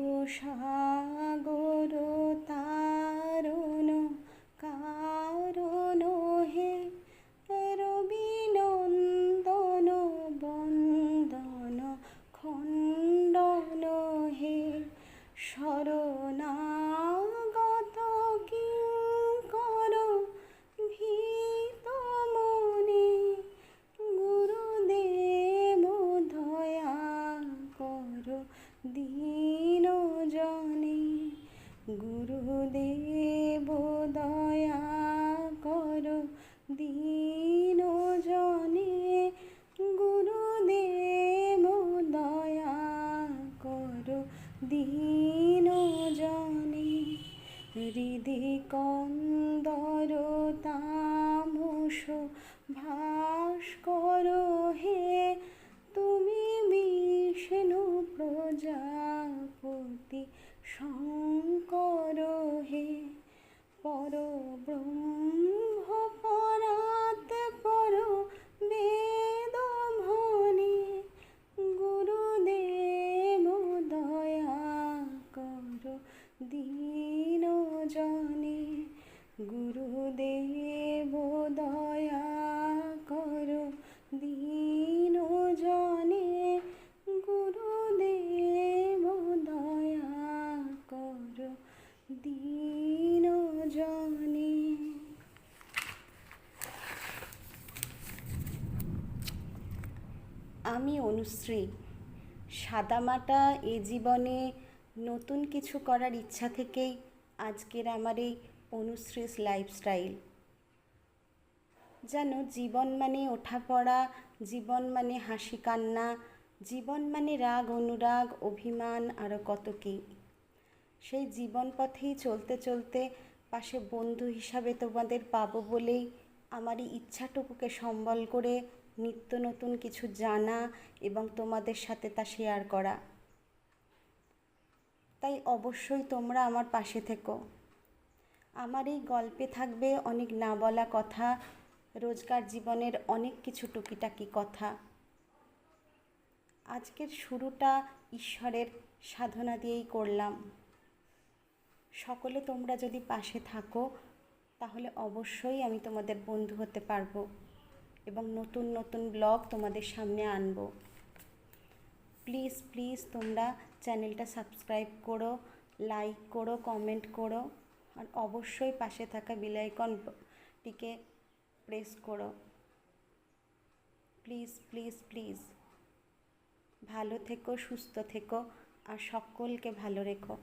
ভবসাগর তারণ কারণ হে রবিনন্দন বন্দন খণ্ডন হে শরণাগত দীন জানি হৃদি কন্দর দীন জনে, গুরুদেব দয়া কর। দীন জনে, গুরুদেব দয়া কর। দীন জনে। আমি অনুশ্রী, সাদামাটা এ জীবনে নতুন কিছু করার ইচ্ছা থেকেই আজকের আমার এই অনুশ্রীস লাইফস্টাইল যেন জীবন মানে ওঠা পড়া, জীবন মানে হাসি কান্না, জীবন মানে রাগ, অনুরাগ, অভিমান আরও কত কী। সেই জীবন পথেই চলতে চলতে পাশে বন্ধু হিসাবে তোমাদের পাবো বলেই আমার এই ইচ্ছাটুকুকে সম্বল করে নিত্য নতুন কিছু জানা এবং তোমাদের সাথে তা শেয়ার করা। তাই অবশ্যই তোমরা আমার পাশে থেকো। আমার এই গল্পে থাকবে অনেক না বলা কথা, রোজকার জীবনের অনেক কিছু টুকিটাকি কথা। আজকের শুরুটা ঈশ্বরের সাধনা দিয়েই করলাম। সকলে তোমরা যদি পাশে থাকো, তাহলে অবশ্যই আমি তোমাদের বন্ধু হতে পারব এবং নতুন নতুন ব্লগ তোমাদের সামনে আনব। প্লিজ প্লিজ তোমরা চ্যানেলটা সাবস্ক্রাইব করো, লাইক করো, কমেন্ট করো, আর অবশ্যই পাশে থাকা বিলাইকনটিকে প্রেস করো। Please please please. ভালো থেকো, সুস্থ থেকো, আর সকলকে ভালো রেখো।